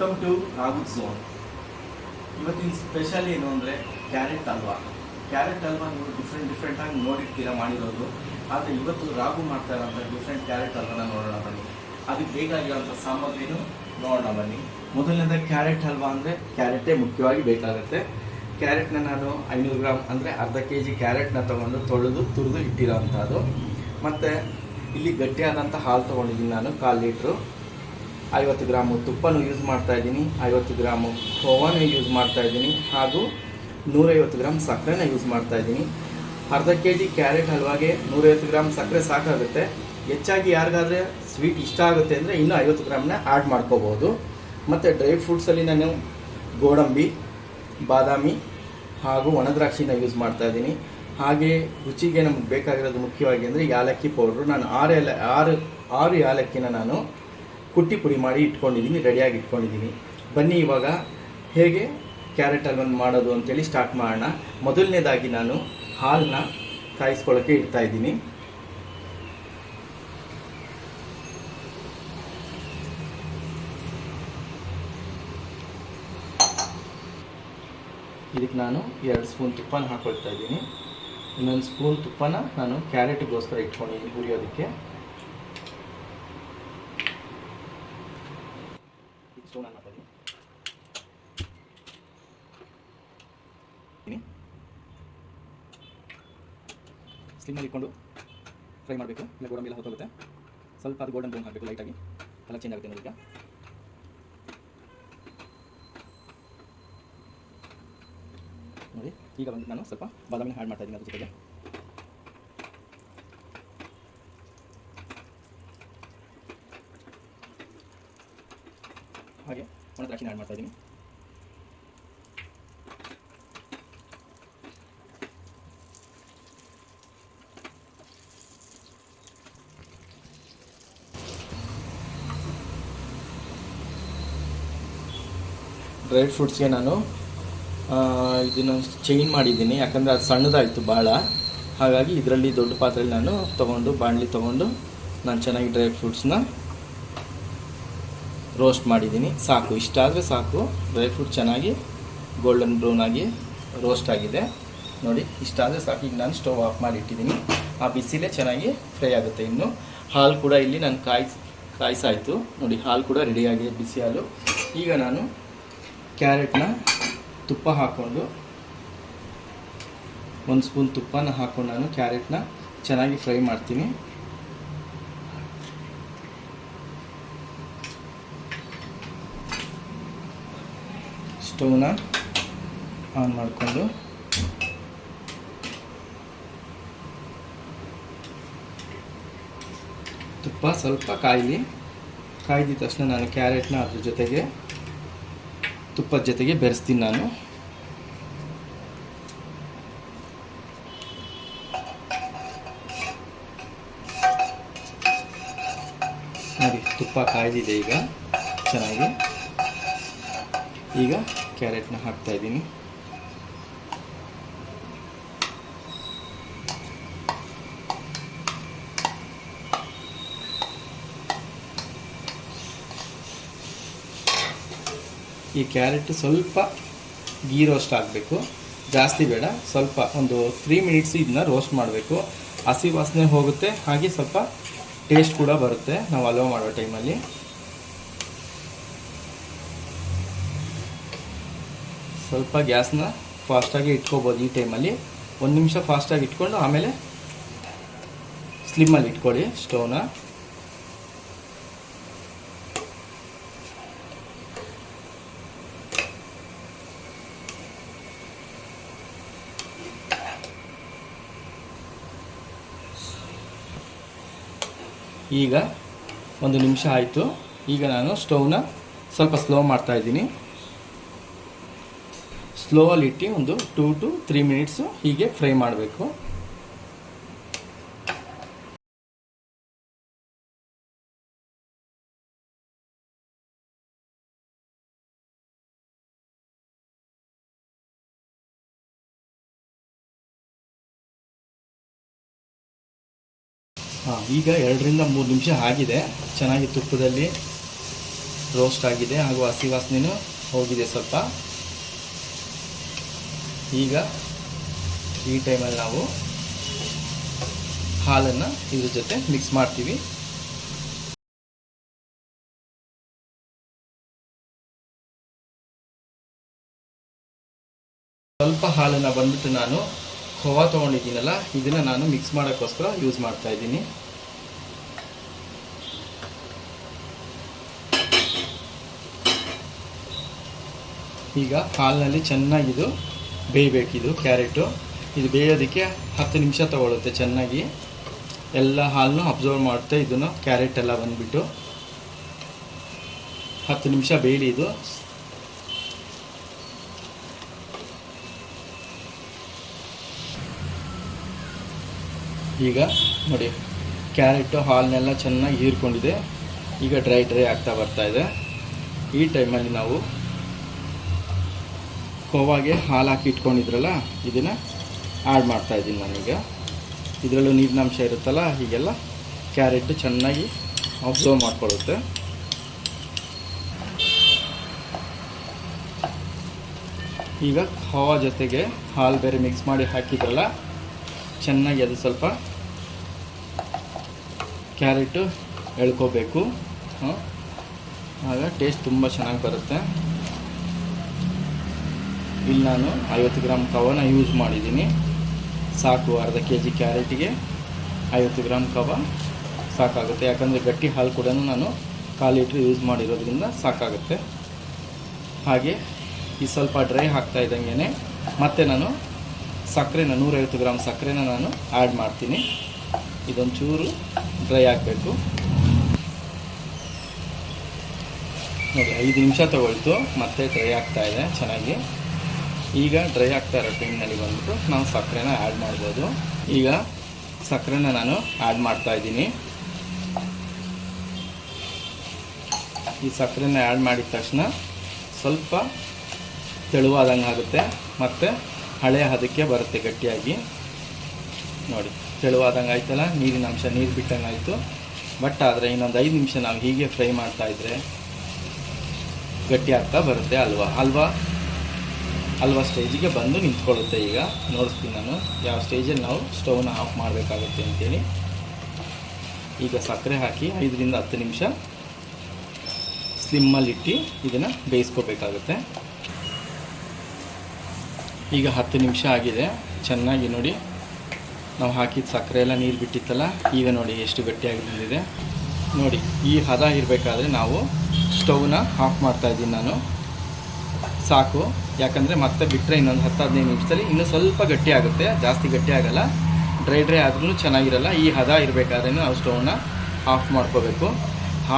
Welcome to ರಾಗುತ್ zone ಇವತ್ತಿನ special ಏನು ಅಂದರೆ ಕ್ಯಾರೆಟ್ ಹಲ್ವಾ ಕ್ಯಾರೆಟ್ ಹಲ್ವಾ ನೀವು ಡಿಫ್ರೆಂಟ್ ಡಿಫ್ರೆಂಟಾಗಿ ನೋಡಿರ್ತೀರ, ಮಾಡಿರೋದು. ಆದರೆ ಇವತ್ತು ರಾಗು ಮಾಡ್ತಾ ಇರೋಂಥ ಡಿಫ್ರೆಂಟ್ ಕ್ಯಾರೆಟ್ ಹಲ್ವಾನ ನೋಡೋಣ ಬನ್ನಿ. ಅದಕ್ಕೆ ಬೇಕಾಗಿರೋಂಥ ಸಾಮಗ್ರಿನೂ ನೋಡೋಣ ಬನ್ನಿ. ಮೊದಲನೇದ ಕ್ಯಾರೆಟ್ ಹಲ್ವಾ ಅಂದರೆ ಕ್ಯಾರೆಟೇ ಮುಖ್ಯವಾಗಿ ಬೇಕಾಗುತ್ತೆ. ಕ್ಯಾರೆಟ್ನ ನಾನು ಐನೂರು ಗ್ರಾಮ್ ಅಂದರೆ ಅರ್ಧ ಕೆ ಜಿ ಕ್ಯಾರೆಟ್ನ ತೊಗೊಂಡು ತೊಳೆದು, ತುರಿದು ಇಟ್ಟಿರೋ ಅಂಥದ್ದು ಮತ್ತು ಇಲ್ಲಿ ಗಟ್ಟಿಯಾದಂಥ ಹಾಲು ತೊಗೊಂಡಿದ್ದೀನಿ ನಾನು, ಕಾಲು ಲೀಟ್ರು. ಐವತ್ತು ಗ್ರಾಮು ತುಪ್ಪನೂ ಯೂಸ್ ಮಾಡ್ತಾ ಇದ್ದೀನಿ. ಐವತ್ತು ಗ್ರಾಮು ಖೋವಾನ ಯೂಸ್ ಮಾಡ್ತಾ ಇದ್ದೀನಿ. ಹಾಗೂ ನೂರೈವತ್ತು ಗ್ರಾಮ್ ಸಕ್ಕರೆನ ಯೂಸ್ ಮಾಡ್ತಾ ಇದ್ದೀನಿ. ಅರ್ಧ ಕೆ ಜಿ ಕ್ಯಾರೆಟ್ ಹಲ್ವಾಗೆ ನೂರೈವತ್ತು ಗ್ರಾಮ್ ಸಕ್ಕರೆ ಸಾಕಾಗುತ್ತೆ. ಹೆಚ್ಚಾಗಿ ಯಾರಿಗಾದರೆ ಸ್ವೀಟ್ ಇಷ್ಟ ಆಗುತ್ತೆ ಅಂದರೆ ಇನ್ನೂ ಐವತ್ತು ಗ್ರಾಮ್ನ ಆ್ಯಡ್ ಮಾಡ್ಕೋಬೋದು ಮತ್ತು ಡ್ರೈ ಫ್ರೂಟ್ಸಲ್ಲಿ ನಾನು ಗೋಡಂಬಿ, ಬಾದಾಮಿ ಹಾಗೂ ಒಣದ್ರಾಕ್ಷಿನ ಯೂಸ್ ಮಾಡ್ತಾ ಇದ್ದೀನಿ. ಹಾಗೆ ರುಚಿಗೆ ನಮಗೆ ಬೇಕಾಗಿರೋದು ಮುಖ್ಯವಾಗಿ ಅಂದರೆ ಯಾಲಕ್ಕಿ ಪೌಡ್ರು. ನಾನು ಆರು ಎಲ್ಲ ಆರು ಆರು ಯಾಲಕ್ಕಿನ ನಾನು ಕುಟ್ಟಿ ಪುಡಿ ಮಾಡಿ ಇಟ್ಕೊಂಡಿದ್ದೀನಿ, ರೆಡಿಯಾಗಿ ಇಟ್ಕೊಂಡಿದ್ದೀನಿ. ಬನ್ನಿ ಇವಾಗ, ಹೇಗೆ ಕ್ಯಾರೆಟ್ ಹಲ್ವನ್ ಮಾಡೋದು ಅಂತೇಳಿ ಸ್ಟಾರ್ಟ್ ಮಾಡೋಣ. ಮೊದಲನೇದಾಗಿ ನಾನು ಹಾಲನ್ನ ಕಾಯಿಸ್ಕೊಳ್ಳೋಕ್ಕೆ ಇಡ್ತಾ ಇದ್ದೀನಿ. ಇದಕ್ಕೆ ನಾನು ಎರಡು ಸ್ಪೂನ್ ತುಪ್ಪನ ಹಾಕೊಳ್ತಾ ಇದ್ದೀನಿ. ಇನ್ನೊಂದು ಸ್ಪೂನ್ ತುಪ್ಪನ ನಾನು ಕ್ಯಾರೆಟ್ಗೋಸ್ಕರ ಇಟ್ಕೊಂಡಿದ್ದೀನಿ, ಹುರಿಯೋದಕ್ಕೆ. ಆನ್ ಮಾಡ್ತಾ ಇದ್ದೀನಿ ಸ್ಲಿಮ್ಮಲ್ಲಿ ಇಟ್ಕೊಂಡು ಫ್ರೈ ಮಾಡಬೇಕು. ಇಲ್ಲ ಗೋಡಂಬಿ ಎಲ್ಲ ಹೊತ್ತೋಗುತ್ತೆ. ಸ್ವಲ್ಪ ಅದು ಗೋಲ್ಡನ್ ಬ್ರೌನ್ ಹಾಕಬೇಕು ಲೈಟಾಗಿ ಕಲರ್ ಚೇಂಜ್ ಆಗುತ್ತೆ ನೋಡಿ ಈಗ ನೋಡಿ, ಈಗ ಬಂದು ನಾನು ಸ್ವಲ್ಪ ಬಾದಾಮಿನ ಆ್ಯಡ್ ಮಾಡ್ತಾ ಇದ್ದೀನಿ ಅದ್ರ ಜೊತೆಗೆ ಹಾಗೆ ದ್ರಾಕ್ಷಿನ ಆ್ಯಡ್ ಮಾಡ್ತಾ ಇದ್ದೀನಿ. ಡ್ರೈ ಫ್ರೂಟ್ಸ್ಗೆ ನಾನು ಇದನ್ನು ಚೇಂಜ್ ಮಾಡಿದ್ದೀನಿ. ಯಾಕಂದರೆ ಅದು ಸಣ್ಣದಾಯಿತು ಭಾಳ ಹಾಗಾಗಿ ಇದರಲ್ಲಿ ದೊಡ್ಡ ಪಾತ್ರೆಯಲ್ಲಿ ನಾನು ತೊಗೊಂಡು, ಬಾಣಲಿ ತೊಗೊಂಡು, ನಾನು ಚೆನ್ನಾಗಿ ಡ್ರೈ ಫ್ರೂಟ್ಸ್ನ ರೋಸ್ಟ್ ಮಾಡಿದ್ದೀನಿ. ಸಾಕು ಇಷ್ಟಾದರೆ ಸಾಕು. ಡ್ರೈ ಫ್ರೂಟ್ ಚೆನ್ನಾಗಿ ಗೋಲ್ಡನ್ ಬ್ರೌನ್ ಆಗಿ ರೋಸ್ಟ್ ಆಗಿದೆ. ನೋಡಿ ಇಷ್ಟಾದರೆ ಸಾಕು. ಈಗ ನಾನು ಸ್ಟೋವ್ ಆಫ್ ಮಾಡಿ ಇಟ್ಟಿದ್ದೀನಿ. ಆ ಬಿಸಿಲೇ ಚೆನ್ನಾಗಿ ಫ್ರೈ ಆಗುತ್ತೆ ಇನ್ನು. ಹಾಲು ಕೂಡ ಇಲ್ಲಿ ನಾನು ಕಾಯಿ ಕಾಯಿಸಾಯಿತು. ನೋಡಿ, ಹಾಲು ಕೂಡ ರೆಡಿಯಾಗಿದೆ ಬಿಸಿ ಹಾಲು. ಈಗ ನಾನು ಕ್ಯಾರೆಟ್ನ ತುಪ್ಪ ಹಾಕ್ಕೊಂಡು ಒಂದು ಸ್ಪೂನ್ ತುಪ್ಪನ ಹಾಕ್ಕೊಂಡು ನಾನು ಕ್ಯಾರೆಟ್ನ ಚೆನ್ನಾಗಿ ಫ್ರೈ ಮಾಡ್ತೀನಿ. ಸ್ಟವ್ನ ಆನ್ ಮಾಡಿಕೊಂಡು. ತುಪ್ಪ ಸ್ವಲ್ಪ ಕಾಯಲಿ. ಕಾಯ್ದಿದ ತಕ್ಷಣ ನಾನು ಕ್ಯಾರೆಟ್ನ ಅದ್ರ ಜೊತೆಗೆ, ತುಪ್ಪದ ಜೊತೆಗೆ ಬೆರೆಸ್ತೀನಿ ನಾನು. ನೋಡಿ, ತುಪ್ಪ ಕಾಯ್ದಿದೆ ಈಗ, ಚೆನ್ನಾಗಿ. ಈಗ ಕ್ಯಾರೆಟ್ನ ಹಾಕ್ತಾ ಇದ್ದೀನಿ. ಈ ಕ್ಯಾರೆಟ್ ಸ್ವಲ್ಪ ಗೀ ರೋಸ್ಟ್ ಆಗಬೇಕು. ಜಾಸ್ತಿ ಬೇಡ, ಸ್ವಲ್ಪ ಒಂದು ತ್ರೀ ಮಿನಿಟ್ಸ್ ಇದನ್ನ ರೋಸ್ಟ್ ಮಾಡಬೇಕು. ಹಸಿ ವಾಸನೆ ಹೋಗುತ್ತೆ, ಹಾಗೆ ಸ್ವಲ್ಪ ಟೇಸ್ಟ್ ಕೂಡ ಬರುತ್ತೆ ನಾವು ಅಲೋ ಮಾಡೋ ಟೈಮಲ್ಲಿ ಸ್ವಲ್ಪ ಗ್ಯಾಸ್ನ ಫಾಸ್ಟಾಗಿ ಇಟ್ಕೋಬೋದು ಈ ಟೈಮಲ್ಲಿ. ಒಂದು ನಿಮಿಷ ಫಾಸ್ಟಾಗಿ ಇಟ್ಕೊಂಡು ಆಮೇಲೆ ಸ್ಲಿಮ್ಮಲ್ಲಿ ಇಟ್ಕೊಳ್ಳಿ ಸ್ಟೌವ್ನ. ಈಗ ಒಂದು ನಿಮಿಷ ಆಯಿತು. ಈಗ ನಾನು ಸ್ಟೌವ್ನ ಸ್ವಲ್ಪ ಸ್ಲೋ ಮಾಡ್ತಾ ಇದ್ದೀನಿ ಸ್ಲೋವಲ್ಲಿ ಇಟ್ಟು ಒಂದು ಟೂ ಟು ತ್ರೀ ಮಿನಿಟ್ಸು ಹೀಗೆ ಫ್ರೈ ಮಾಡಬೇಕು. ಹಾಂ, ಈಗ ಎರಡರಿಂದ ಮೂರು ನಿಮಿಷ ಆಗಿದೆ. ಚೆನ್ನಾಗಿ ತುಪ್ಪದಲ್ಲಿ ರೋಸ್ಟ್ ಆಗಿದೆ ಹಾಗೂ ಹಸಿ ವಾಸನೆಯೂ ಹೋಗಿದೆ ಸ್ವಲ್ಪ. ಈಗ ಈ ಟೈಮಲ್ಲಿ ನಾವು ಹಾಲನ್ನು ಇದ್ರ ಜೊತೆ ಮಿಕ್ಸ್ ಮಾಡ್ತೀವಿ. ಸ್ವಲ್ಪ ಹಾಲನ್ನು ಬಂದ್ಬಿಟ್ಟು ನಾನು ಖೋವಾ ತೊಗೊಂಡಿದ್ದೀನಲ್ಲ, ಇದನ್ನು ನಾನು ಮಿಕ್ಸ್ ಮಾಡೋಕ್ಕೋಸ್ಕರ ಯೂಸ್ ಮಾಡ್ತಾ ಇದ್ದೀನಿ. ಈಗ ಹಾಲಿನಲ್ಲಿ ಚೆನ್ನಾಗಿದು ಬೇಯಬೇಕಿದು, ಕ್ಯಾರೆಟು. ಇದು ಬೇಯೋದಕ್ಕೆ ಹತ್ತು ನಿಮಿಷ ತೊಗೊಳುತ್ತೆ ಚೆನ್ನಾಗಿ. ಎಲ್ಲ ಹಾಲನ್ನು ಅಬ್ಸರ್ವ್ ಮಾಡುತ್ತೆ ಇದನ್ನು ಕ್ಯಾರೆಟ್ ಎಲ್ಲ ಬಂದ್ಬಿಟ್ಟು. ಹತ್ತು ನಿಮಿಷ ಬೇಯಲಿ ಇದು. ಈಗ ನೋಡಿ, ಕ್ಯಾರೆಟು, ಹಾಲನ್ನೆಲ್ಲ ಚೆನ್ನಾಗಿ ಹೀರ್ಕೊಂಡಿದೆ. ಈಗ ಡ್ರೈ ಡ್ರೈ ಆಗ್ತಾ ಬರ್ತಾ ಇದೆ. ಈ ಟೈಮಲ್ಲಿ ನಾವು ಕೋವಾಗೆ ಹಾಲು ಹಾಕಿ ಇಟ್ಕೊಂಡಿದ್ರಲ್ಲ, ಇದನ್ನು ಆ್ಯಡ್ ಮಾಡ್ತಾ ಇದ್ದೀನಿ ನಾನೀಗ. ಇದರಲ್ಲೂ ನೀರಿನಾಂಶ ಇರುತ್ತಲ್ಲ, ಹೀಗೆಲ್ಲ ಕ್ಯಾರೆಟು ಚೆನ್ನಾಗಿ ಅಬ್ಸರ್ವ್ ಮಾಡಿಕೊಳ್ಳುತ್ತೆ. ಈಗ ಖೋವಾ ಜೊತೆಗೆ ಹಾಲು ಬೇರೆ ಮಿಕ್ಸ್ ಮಾಡಿ ಹಾಕಿದ್ರಲ್ಲ, ಚೆನ್ನಾಗಿ ಅದು ಸ್ವಲ್ಪ ಕ್ಯಾರೆಟು ಎಳ್ಕೋಬೇಕು. ಆಗ ಟೇಸ್ಟ್ ತುಂಬ ಚೆನ್ನಾಗಿ ಬರುತ್ತೆ. ಇಲ್ಲಿ ನಾನು ಐವತ್ತು ಗ್ರಾಮ್ ಕವನ ಯೂಸ್ ಮಾಡಿದ್ದೀನಿ. ಸಾಕು ಅರ್ಧ ಕೆ ಜಿ ಕ್ಯಾರೆಟಿಗೆ ಐವತ್ತು ಗ್ರಾಮ್ ಕವ, ಸಾಕಾಗುತ್ತೆ. ಯಾಕಂದರೆ ಗಟ್ಟಿ ಹಾಲು ಕೂಡ ನಾನು ಕಾಲು ಲೀಟ್ರ್ ಯೂಸ್ ಮಾಡಿರೋದ್ರಿಂದ ಸಾಕಾಗುತ್ತೆ. ಹಾಗೆ ಈ ಸ್ವಲ್ಪ ಡ್ರೈ ಹಾಕ್ತಾ ಇದ್ದಂಗೆ ಮತ್ತೆ ನಾನು ಸಕ್ಕರೆನ, ನೂರೈವತ್ತು ಗ್ರಾಮ್ ಸಕ್ಕರೆನ ನಾನು ಆ್ಯಡ್ ಮಾಡ್ತೀನಿ. ಇದೊಂದು ಚೂರು ಡ್ರೈ ಆಗಬೇಕು. ನೋಡಿ, ಐದು ನಿಮಿಷ ತಗೊಳ್ತು, ಮತ್ತೆ ಡ್ರೈ ಆಗ್ತಾಯಿದೆ ಚೆನ್ನಾಗಿ. ಈಗ ಡ್ರೈ ಆಗ್ತಾ ಇರೋ ಟೈಮ್ನಲ್ಲಿ ಬಂದ್ಬಿಟ್ಟು ನಾವು ಸಕ್ಕರೆನ ಆ್ಯಡ್ ಮಾಡ್ಬೋದು. ಈಗ ಸಕ್ಕರೆನ ನಾನು ಆ್ಯಡ್ ಮಾಡ್ತಾ ಇದ್ದೀನಿ. ಈ ಸಕ್ಕರೆನ ಆ್ಯಡ್ ಮಾಡಿದ ತಕ್ಷಣ ಸ್ವಲ್ಪ ತೆಳುವಾದಂಗೆ ಆಗುತ್ತೆ. ಮತ್ತು ಹಳೆ ಹದಕ್ಕೆ ಬರುತ್ತೆ ಗಟ್ಟಿಯಾಗಿ. ನೋಡಿ, ತೆಳುವಾದಂಗೆ ಆಯ್ತಲ್ಲ? ನೀರಿನ ಅಂಶ, ನೀರು ಬಿಟ್ಟಂಗೆ ಆಯಿತು. ಬಟ್ ಆದರೆ ಇನ್ನೊಂದು ಐದು ನಿಮಿಷ ನಾವು ಹೀಗೆ ಫ್ರೈ ಮಾಡ್ತಾ ಇದ್ದರೆ ಗಟ್ಟಿ ಆಗ್ತಾ ಬರುತ್ತೆ ಅಲ್ವಾ? ಅಲ್ವಾ? ಅಲ್ವಾ ಸ್ಟೇಜಿಗೆ ಬಂದು ನಿಂತ್ಕೊಳ್ಳುತ್ತೆ ಈಗ. ನೋಡಿಸ್ತೀನಿ ನಾನು. ಯಾವ ಸ್ಟೇಜಲ್ಲಿ ನಾವು ಸ್ಟವ್ನ ಆಫ್ ಮಾಡಬೇಕಾಗುತ್ತೆ ಅಂತೇಳಿ. ಈಗ ಸಕ್ಕರೆ ಹಾಕಿ ಐದರಿಂದ ಹತ್ತು ನಿಮಿಷ ಸ್ಲಿಮ್ಮಲ್ಲಿಟ್ಟು ಇದನ್ನು ಬೇಯಿಸ್ಕೋಬೇಕಾಗುತ್ತೆ. ಈಗ ಹತ್ತು ನಿಮಿಷ ಆಗಿದೆ. ಚೆನ್ನಾಗಿ ನೋಡಿ. ನಾವು ಹಾಕಿದ ಸಕ್ಕರೆ ಎಲ್ಲ ನೀರು ಬಿಟ್ಟಿತ್ತಲ್ಲ, ಈಗ ನೋಡಿ ಎಷ್ಟು ಗಟ್ಟಿಯಾಗಿ ಬಂದಿದೆ ನೋಡಿ, ಈ ಹದ ಇರಬೇಕಾದ್ರೆ ನಾವು ಸ್ಟವ್ನ ಆಫ್ ಮಾಡ್ತಾ ಇದ್ದೀನಿ ನಾನು. ಸಾಕು. ಯಾಕಂದರೆ ಮತ್ತೆ ಬಿಟ್ಟರೆ ಇನ್ನೊಂದು ಹತ್ತು ಹದಿನೈದು ನಿಮಿಷದಲ್ಲಿ ಇನ್ನೂ ಸ್ವಲ್ಪ ಗಟ್ಟಿ ಆಗುತ್ತೆ, ಜಾಸ್ತಿ ಗಟ್ಟಿ ಆಗಲ್ಲ. ಡ್ರೈ ಡ್ರೈ ಆದ್ರೂ ಚೆನ್ನಾಗಿರಲ್ಲ. ಈ ಹದ ಇರಬೇಕಾದ್ರೆ ನಾವು ಸ್ಟೌವ್ನ ಆಫ್ ಮಾಡ್ಕೋಬೇಕು.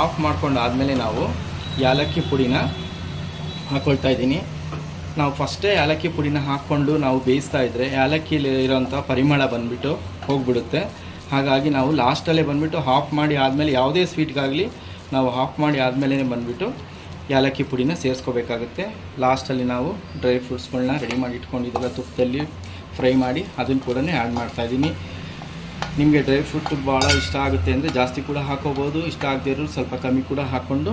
ಆಫ್ ಮಾಡ್ಕೊಂಡಾದಮೇಲೆ ನಾವು ಯಾಲಕ್ಕಿ ಪುಡಿನ ಹಾಕ್ಕೊಳ್ತಾ ಇದ್ದೀನಿ. ನಾವು ಫಸ್ಟೇ ಯಾಲಕ್ಕಿ ಪುಡಿನ ಹಾಕ್ಕೊಂಡು ನಾವು ಬೇಯಿಸ್ತಾ ಇದ್ದರೆ ಯಾಲಕ್ಕಿಲಿ ಇರೋಂಥ ಪರಿಮಳ ಬಂದುಬಿಟ್ಟು ಹೋಗ್ಬಿಡುತ್ತೆ. ಹಾಗಾಗಿ ನಾವು ಲಾಸ್ಟಲ್ಲೇ ಬಂದುಬಿಟ್ಟು ಆಫ್ ಮಾಡಿ ಆದಮೇಲೆ ಯಾವುದೇ ಸ್ವೀಟ್ಗಾಗಲಿ ನಾವು ಆಫ್ ಮಾಡಿ ಆದಮೇಲೆ ಬಂದುಬಿಟ್ಟು ಯಾಲಕ್ಕಿ ಪುಡಿನ ಸೇರಿಸ್ಕೋಬೇಕಾಗುತ್ತೆ. ಲಾಸ್ಟಲ್ಲಿ ನಾವು ಡ್ರೈ ಫ್ರೂಟ್ಸ್ಗಳನ್ನ ರೆಡಿ ಮಾಡಿ ಇಟ್ಕೊಂಡಿದ್ದೆಲ್ಲ ತುಪ್ಪದಲ್ಲಿ ಫ್ರೈ ಮಾಡಿ ಅದನ್ನು ಕೂಡ ಆ್ಯಡ್ ಮಾಡ್ತಾಯಿದ್ದೀನಿ ನಿಮಗೆ ಡ್ರೈ ಫ್ರೂಟ್ ಭಾಳ ಇಷ್ಟ ಆಗುತ್ತೆ ಅಂದರೆ ಜಾಸ್ತಿ ಕೂಡ ಹಾಕೋಬೋದು, ಇಷ್ಟ ಆಗದೇ ಸ್ವಲ್ಪ ಕಮ್ಮಿ ಕೂಡ ಹಾಕ್ಕೊಂಡು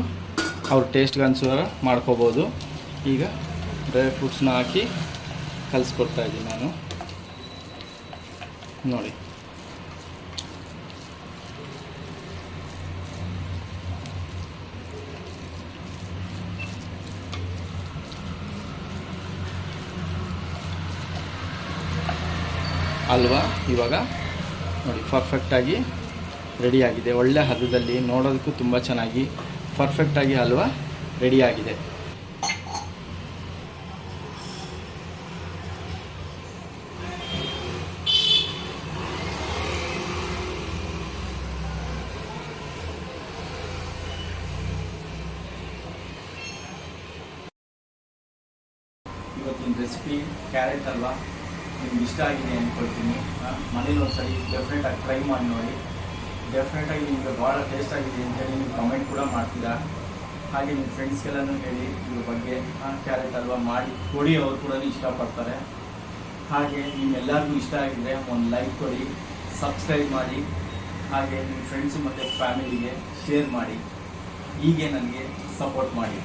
ಅವ್ರ ಟೇಸ್ಟ್ಗೆ ಅನ್ಸೋ ಮಾಡ್ಕೋಬೋದು. ಈಗ ಡ್ರೈ ಫ್ರೂಟ್ಸ್ನ ಹಾಕಿ ಕಲಿಸ್ಕೊಡ್ತಾಯಿದ್ದೀನಿ ನಾನು. ನೋಡಿ. ಅಲ್ವಾ? ಇವಾಗ ನೋಡಿ ಪರ್ಫೆಕ್ಟಾಗಿ ರೆಡಿಯಾಗಿದೆ ಒಳ್ಳೆ ಹದದಲ್ಲಿ ನೋಡೋದಕ್ಕೂ ತುಂಬ ಚೆನ್ನಾಗಿ ಪರ್ಫೆಕ್ಟಾಗಿ ಹಲ್ವಾ ರೆಡಿಯಾಗಿದೆ ಇವತ್ತಿನ ರೆಸಿಪಿ ಕ್ಯಾರೆಟ್ ಅಲ್ವಾ? ನಿಮ್ಗೆ ಇಷ್ಟ ಆಗಿದೆ ಅಂದ್ಕೊಳ್ತೀನಿ ಮನೇಲಿ ಒಂದ್ಸರಿ ಡೆಫಿನೆಟಾಗಿ ಟ್ರೈ ಮಾಡಿ ನೋಡಿ. ಡೆಫಿನೆಟಾಗಿ ನಿಮಗೆ ಭಾಳ ಟೇಸ್ಟ್ ಆಗಿದೆ ಅಂತೇಳಿ ನೀವು ಕಮೆಂಟ್ ಕೂಡ ಮಾಡ್ತೀರಾ? ಹಾಗೆ ನಿಮ್ಮ ಫ್ರೆಂಡ್ಸ್ಗೆಲ್ಲನೂ ಹೇಳಿ ಇದ್ರ ಬಗ್ಗೆ ಕ್ಯಾರೆಟ್ ಅಲ್ವಾ ಮಾಡಿ ಕೊಡಿ, ಅವರು ಕೂಡ ಇಷ್ಟಪಡ್ತಾರೆ. ಹಾಗೆ ನಿಮ್ಮೆಲ್ಲರಿಗೂ ಇಷ್ಟ ಆಗಿದೆ, ಒಂದು ಲೈಕ್ ಕೊಡಿ ಸಬ್ಸ್ಕ್ರೈಬ್ ಮಾಡಿ. ಹಾಗೆ ನಿಮ್ಮ ಫ್ರೆಂಡ್ಸು ಮತ್ತು ಫ್ಯಾಮಿಲಿಗೆ ಶೇರ್ ಮಾಡಿ. ಹೀಗೆ ನನಗೆ ಸಪೋರ್ಟ್ ಮಾಡಿ.